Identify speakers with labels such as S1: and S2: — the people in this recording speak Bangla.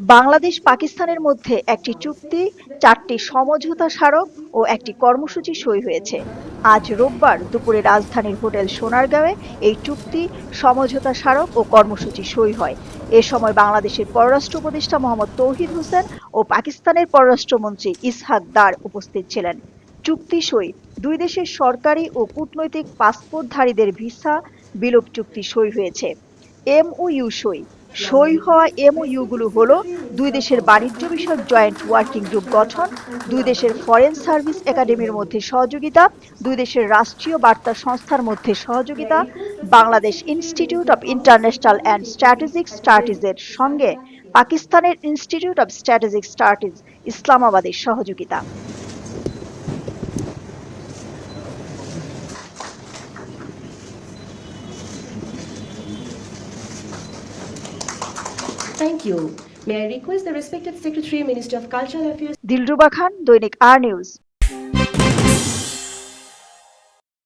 S1: বাংলাদেশ পাকিস্তানের মধ্যে একটি চুক্তি, চারটি সমঝোতা স্মারক ও একটি কর্মসূচি সই হয়েছে। আজ রোববার দুপুরে রাজধানীর হোটেল সোনারগাঁওয়ে এই চুক্তি, সমঝোতা স্মারক ও কর্মসূচি সই হয়। এ সময় বাংলাদেশের পররাষ্ট্র উপদেষ্টা মোহাম্মদ তৌহিদ হোসেন ও পাকিস্তানের পররাষ্ট্রমন্ত্রী ইসহাক দার উপস্থিত ছিলেন। চুক্তি সই, দুই দেশের সরকারি ও কূটনৈতিক পাসপোর্টধারীদের ভিসা, বিলোপ চুক্তি সই হয়েছে। এমওইউ সই সই হওয়া এমওইউ গুলো হলো দুই দেশের বাণিজ্য বিষয়ক জয়েন্ট ওয়ার্কিং গ্রুপ গঠন, দুই দেশের ফরেন সার্ভিস একাডেমির মধ্যে সহযোগিতা, দুই দেশের রাষ্ট্রীয় বার্তা সংস্থার মধ্যে সহযোগিতা, Bangladesh institute of international and strategic স্টাডিজের সঙ্গে পাকিস্তানের ইনস্টিটিউট অব স্ট্র্যাটেজিক স্টাডিজ ইসলামাবাদের সহযোগিতা।
S2: Thank you. May I request the respected Secretary, Minister of Cultural Affairs,
S1: Dilruba Khan, Doinik R News.